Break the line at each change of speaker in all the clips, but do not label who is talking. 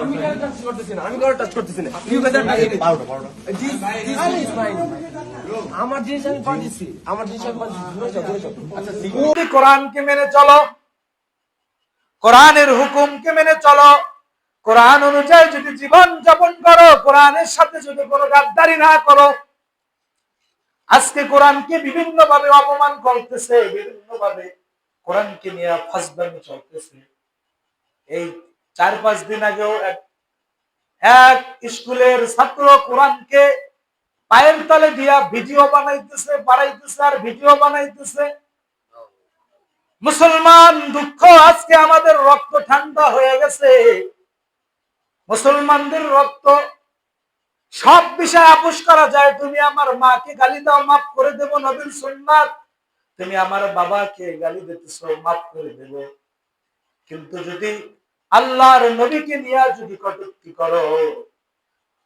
আমি কারও টাচ করতেছি না আমি কারও টাচ করতেছি না You guys are touching. This- this is mine. আমার জিনিস আমি পাঠিয়েছি আমার জিনিস আমি পাঠিয়েছি দূরে যাও, দূরে যাও। আচ্ছা
তুমি কোরআনকে মেনে চলো কোরআনের হুকুমকে মেনে চলো কোরআন অনুযায়ী যদি জীবন যাপন করো কোরআনের সাথে যদি কোনো গাদ্দারি না করো আজকে কোরআনকে বিভিন্ন ভাবে অপমান করতেছে বিভিন্ন ভাবে কোরআনকে নিয়ে ফাসবানি চলতেছে এই চার পাঁচ দিন আগেও এক স্কুলের ছাত্র কোরআনকে পায়ের তলে দিয়া ভিডিও বানাইতেছে, বাড়াইতেছে আর ভিডিও বানাইতেছে। মুসলমান দুঃখ আজকে আমাদের রক্ত ঠান্ডা হয়ে গেছে। মুসলমানদের রক্ত, সব বিষয় আপোষ করা যায়। তুমি আমার মাকে গালি দাও, মাফ করে দেব নবীর সুন্নাত। তুমি আমার বাবাকে গালি দিতেছ, মাফ করে দেব। কিন্তু যদি আল্লাহর নবীকে নিয়ে যদি কটূক্তি করো,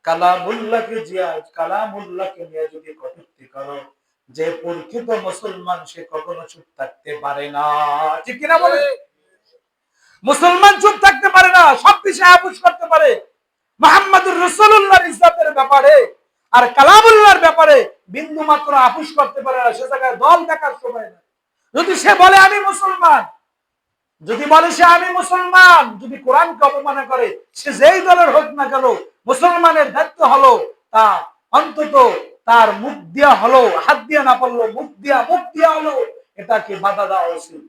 কালামুল্লাহকে জিয়া, কালামুল্লাহকে নিয়ে যদি কটূক্তি করো, যে প্রকৃত মুসলমান সে কখনো চুপ থাকতে পারে না। ঠিক কিনা বলে? মুসলমান চুপ থাকতে পারে না, সব বিষয়ে আপুষ করতে পারে। মোহাম্মদুর রসুল্লাহর ইজ্জতের ব্যাপারে আর কালামুল্লাহর ব্যাপারে বিন্দু মাত্র আপুষ করতে পারে না, সে জায়গায় দল দেখার সময় না যদি সে বলে, আমি মুসলমান যদি বলে সে আমি মুসলমান, যদি কোরআনকে অপমানা করে, সে যেই দলের হোক না কেন, মুসলমানের দায়িত্ব হলো তা অন্তত তার মুখ দিয়া হলো, হাত দিয়া না পারল মুখ দিয়া মুখ দিয়া হলো, এটাকে বাধা দেওয়া উচিত।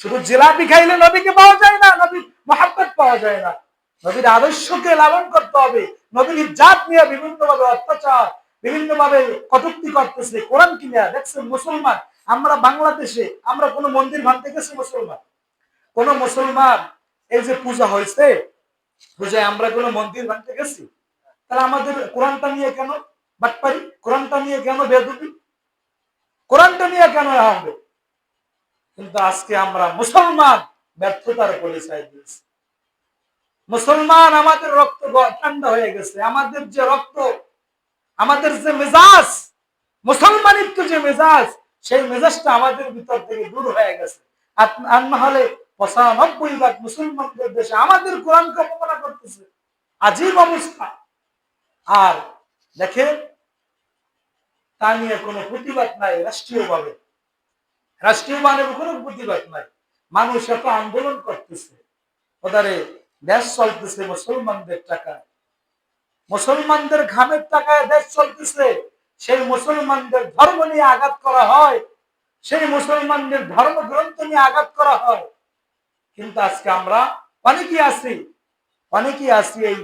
শুধু জিলাপি খাইলে নবীকে পাওয়া যায় না, নবী মহাব্বত পাওয়া যায় না। নবীর আদর্শকে লালন করতে হবে, নবীর জাত নিয়ে বিভিন্ন ভাবে অত্যাচার বিভিন্ন ভাবে কটুক্তি করতেছে। কোরআন কিনে দেখছেন মুসলমান, আমরা বাংলাদেশে, আমরা কোনো মন্দির ভাঙতে গেছি মুসলমান। কোন মুসলমান এই যে পূজা হয়েছে পূজায় আমরা কোনো মন্দির ভাঙতে গেছি? তাহলে আমাদের কোরআনটা নিয়ে কেন বাটপারি? কোরআনটা নিয়ে কেন বেদবি? কোরআনটা নিয়ে কেন হবে? কিন্তু আজকে আমরা মুসলমান ব্যর্থতার পরিচয় দিয়েছি। মুসলমান আমাদের রক্ত ঠান্ডা হয়ে গেছে। আমাদের যে রক্ত, আমাদের যে মেজাজ, মুসলমানিত্ব যে মেজাজ, সেই মেজাজটা আমাদের ভিতর থেকে দূর হয়ে গেছে। আর- না হলে পঁচানব্বই মুসলমানদের দেশে আমাদের কোরআনকে অপমানা করতেছে। আজীব অবস্থা। আর দেখেন, তা নিয়ে কোনো প্রতিবাদ নাই রাষ্ট্রীয়ভাবে কোনো প্রতিবাদ নাই। মানুষ এত আন্দোলন করতেছে। ওদারে দেশ চলতেছে মুসলমানদের টাকায়। মুসলমানদের ঘামের টাকায় দেশ চলতেছে। সেই মুসলমানদের ধর্ম নিয়ে আঘাত করা হয়। সেই মুসলমানদের ধর্মগ্রন্থ নিয়ে আঘাত করা হয়। কিন্তু আজকে আমরা অনেকেই আছি অনেকেই আছি এই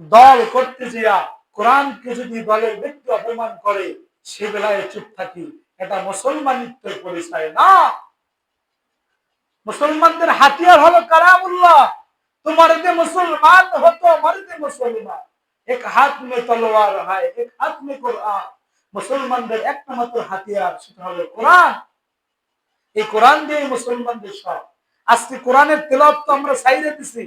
দল করতে যা কোরআনকে যদি দলের ব্যক্তি অপমান করে, সে বেলায় চুপ থাকি। এটা মুসলমানিত্বের পরিচয় না। মুসলমানদের হাতিয়ার হলো কালামুল্লাহ। তোমার যে মুসলমান হতো মরদে মুসলমান। এক হাত মে তলোয়ার হয়, এক হাত মে কোরআন। মুসলমানদের একটা মাত্র হাতিয়ার সেটা হলো কোরআন। এই কোরআন দিয়ে মুসলমানদের সব আজকে কোরআনের তেলাওয়াত তো আমরা সাইরে দিছি।